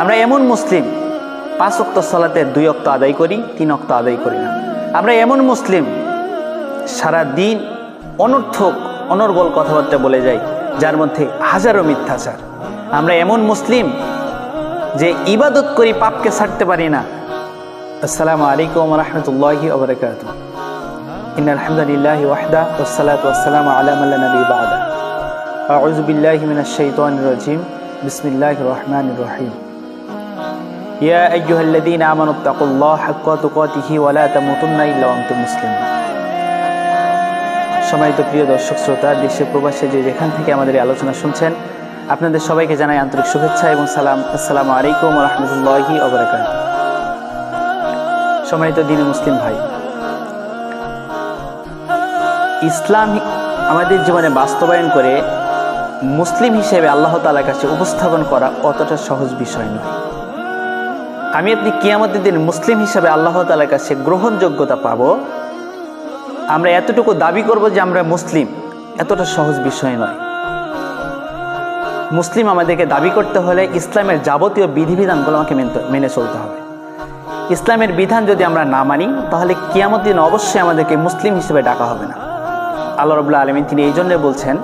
আমরা এমন মুসলিম, পাঁচ অক্ত সলাতে দুই অক্ত আদায় করি, তিন অক্ত আদায় করি না। আমরা এমন মুসলিম, সারা দিন অনর্থক, অনর্গল কথাবার্তা বলে যাই, যার মধ্যে হাজারো মিথ্যাচার। আমরা এমন মুসলিম যে ইবাদত করি, পাপকে ছাড়তে পারি না। আসসালামু আলাইকুম রহমতুল্লাহি ওবরাকাত ইন আলহামদুলিল্লাহ ওয়াহদা ওসালাত ওয়াসালাম আলা মাল্লা নবী বাদা। আউযু বিল্লাহি মিনাশ শাইতানির রাজিম। বিসমিল্লাহির রহমানির রহিম। আমানু তাকুল্লাহ হাক্কা তুকাতিহি ওয়া লা তামুতুন্না ইল্লা ওয়া আনতুম মুসলিমুন। সম্মানিত প্রিয় দর্শক শ্রোতা দেশে প্রবাসে যে যেখান থেকে আমাদের আলোচনা শুনছেন, আপনাদের সবাইকে জানাই আন্তরিক শুভেচ্ছা এবং সালাম। আসসালামু আলাইকুম রহমতুল্লাহি সম্মানিত দিনে মুসলিম ভাই, ইসলাম আমাদের জীবনে বাস্তবায়ন করে মুসলিম হিসেবে আল্লাহ তালার কাছে উপস্থাপন করা অতটা সহজ বিষয় নয়। আমি আপনি কিয়ামতের দিন মুসলিম হিসাবে আল্লাহ তালার কাছে গ্রহণযোগ্যতা পাব। আমরা এতটুকু দাবি করব যে আমরা মুসলিম। এতটা সহজ বিষয় নয়। মুসলিম আমাদেরকে দাবি করতে হলে ইসলামের যাবতীয় বিধিবিধানগুলো আমাকে মেনে চলতে হবে। ইসলামের বিধান যদি আমরা না মানি, তাহলে কিয়ামত দিন অবশ্যই আমাদেরকে মুসলিম হিসেবে ডাকা হবে না। আল্লাহ রবুল্লাহ আলমিন তিনি এই জন্যে বলছেন,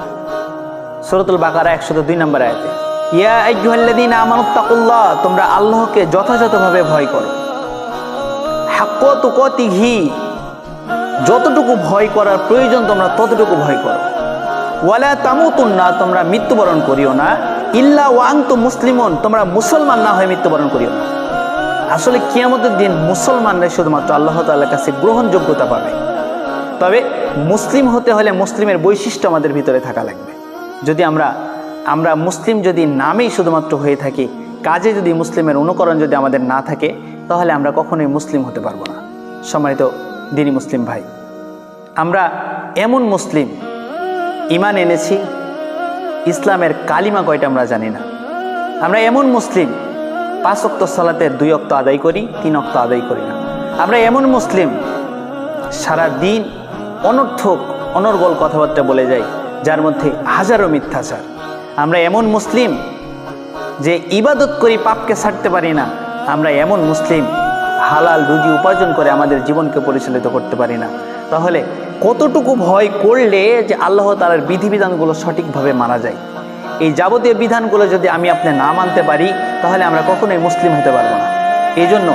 সরতুল বাকারা একশত দুই নম্বর আয়তে ইয়া আইয়ুহাল্লাযীনা আমানুত্তাকুল্লাহ তোমরা আল্লাহকে যথাযথভাবে ভয় করো। হাক্কা তুকাতিহি যতটুকু ভয় করার প্রয়োজন তোমরা ততটুকু ভয় করো। ওয়ালা তামুতুন্না, তোমরা মৃত্যুবরণ করিও না। ইল্লা ওয়াংতু মুসলিমন, তোমরা মুসলমান না হয়ে মৃত্যুবরণ করিও না। আসলে কিয়ামতের দিন মুসলমানরা শুধুমাত্র আল্লাহ তাআলার কাছে গ্রহণযোগ্যতা পাবে। তবে মুসলিম হতে হলে মুসলিমের বৈশিষ্ট্য আমাদের ভিতরে থাকা লাগবে। যদি আমরা আমরা মুসলিম যদি নামেই শুধুমাত্র হয়ে থাকি, কাজে যদি মুসলিমের অনুকরণ যদি আমাদের না থাকে, তাহলে আমরা কখনোই মুসলিম হতে পারব না। সম্মানিত দিনী মুসলিম ভাই, আমরা এমন মুসলিম ইমান এনেছি, ইসলামের কালিমা কয়টা আমরা জানি না। আমরা এমন মুসলিম, পাঁচ অক্ত সালাতের দুই অক্ত আদায় করি, তিন অক্ত আদায় করি না। আমরা এমন মুসলিম, সারা দিন অনর্থক, অনর্গল কথাবার্তা বলে যাই, যার মধ্যে হাজারো মিথ্যাচার। আমরা এমন মুসলিম যে ইবাদত করি পাপকে ছাড়তে পারি না। আমরা এমন মুসলিম হালাল রুজি উপার্জন করে আমাদের জীবনকে পরিচালিত করতে পারি না। তাহলে কতটুকু ভয় করলে যে আল্লাহ তালার বিধিবিধানগুলো সঠিকভাবে মানা যায়? এই যাবতীয় বিধানগুলো যদি আমি আপনি না মানতে পারি, তাহলে আমরা কখনোই মুসলিম হতে পারব না। এই জন্য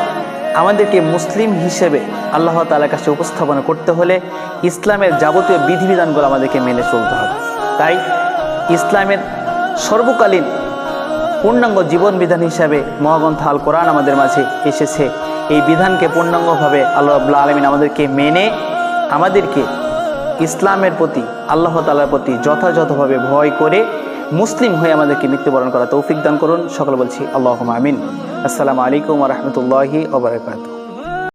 আমাদেরকে মুসলিম হিসেবে আল্লাহ তালার কাছে উপস্থাপনা করতে হলে ইসলামের যাবতীয় বিধিবিধানগুলো আমাদেরকে মেনে চলতে হবে। তাই ইসলামের সর্বকালীন পূর্ণাঙ্গ জীবন বিধান হিসাবে মহাগ্রন্থ আল কোরআন আমাদের মাঝে এসেছে। এই বিধানকে পূর্ণাঙ্গভাবে আল্লাহ আব্লা আলমিন আমাদেরকে মেনে আমাদেরকে ইসলামের প্রতি, আল্লাহ তালার প্রতি যথাযথভাবে ভয় করে মুসলিম হয়ে আমাদেরকে মৃত্যুবরণ করা তৌফিক দান করুন। সকলে বলছি আল্লাহ আমিন। আসসালামু আলাইকুম রহমতুল্লাহি ওবরাকাতু